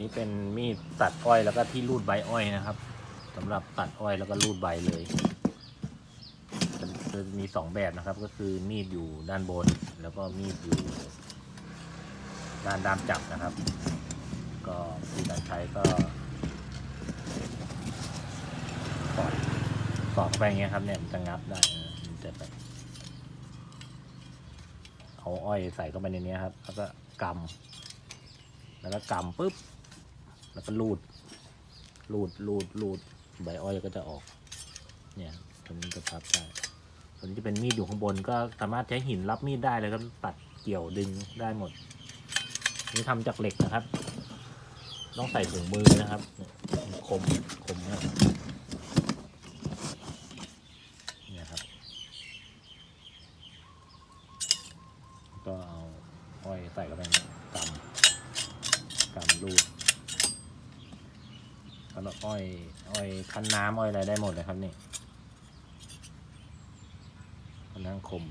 นี่เป็นมีดตัดอ้อยแล้วก็ที่รูดใบอ้อยนะครับสำหรับตัดอ้อยแล้วก็รูดใบเลยจะมีสองแบบนะครับ ก็คือมีดอยู่ด้านบน แล้วก็มีดอยู่ ด้านด้ามจับนะครับ ก็วิธีการใช้ก็สอดสอดเข้าไปอย่างเงี้ยครับเนี่ยมันจะงับได้นะมันจะแบบเอาอ้อยใส่เข้าไปในนี้ครับ แล้วก็กำแล้วก็กำปุ๊บ แล้วก็รูด รูดรูดรูดใบอ้อยก็จะออก เนี่ยตรงนี้จะพับได้ส่วนที่เป็นมีดอยู่ข้างบนก็สามารถใช้หินรับมีดได้เลยครับตัดเกี่ยวดึงได้หมด นี่ทำจากเหล็กนะครับ ต้องใส่ถุงมือนะครับคมคมมากเนี่ยครับ ก็เอาอ้อยใส่เข้าไปกำกำรูด แล้วอ้อยอ้อยคั้นน้ำอ้อยอะไรได้หมดเลยครับนี่คั้นน้ำคม